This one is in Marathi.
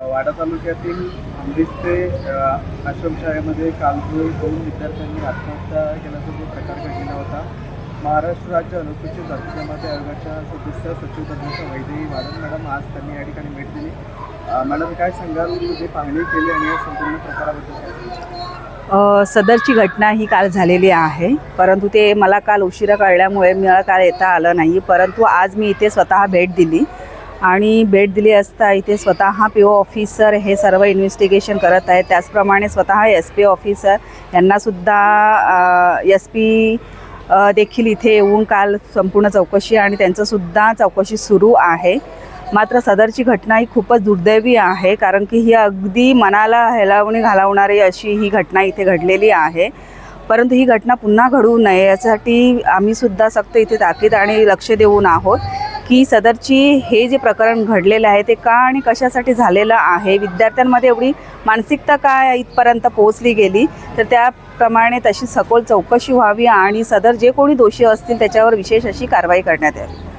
वाडा तालुक्यातील आंबिस्ते अ, आश्रमशाळेमध्ये काल दोन विद्यार्थ्यांनी आत्महत्या केल्याचा जो प्रकार घडलेला होता. महाराष्ट्र राज्य अनुसूचित जाती जमाती आयोगाच्या सदस्य सचिव तज्ञ वैद्यही वाडन मॅडम आज त्यांनी या ठिकाणी भेट दिली. मॅडम काय सांगाल? जे पाहणी केली आणि या संपूर्ण प्रकाराबद्दल सदरची घटना ही काल झालेली आहे. परंतु ते मला काल उशिरा कळल्यामुळे मला काल येता आलं नाही. परंतु आज मी इथे स्वतः भेट दिली. आणि भेट दिली असता इथे स्वतः पी ओ ऑफिसर हे सर्व इन्व्हेस्टिगेशन करत आहेत. त्याचप्रमाणे स्वतः एस पी ऑफिसर यांनासुद्धा एस पी देखील इथे येऊन काल संपूर्ण चौकशी आणि त्यांचंसुद्धा चौकशी सुरू आहे. मात्र सदरची घटना ही खूपच दुर्दैवी आहे कारण की ही अगदी मनाला हेलावणी घालवणारी अशी ही घटना इथे घडलेली आहे. परंतु ही घटना पुन्हा घडू नये यासाठी आम्हीसुद्धा सक्त इथे ताकीद आणि लक्ष देऊन आहोत. की सदरची हे जे प्रकरण घडलेलं आहे ते का आणि कशासाठी झालेलं आहे? विद्यार्थ्यांमध्ये एवढी मानसिकता काय इथपर्यंत पोहोचली गेली? तर त्याप्रमाणे तशी सखोल चौकशी व्हावी आणि सदर जे कोणी दोषी असतील त्याच्यावर विशेष अशी कारवाई करण्यात यावी.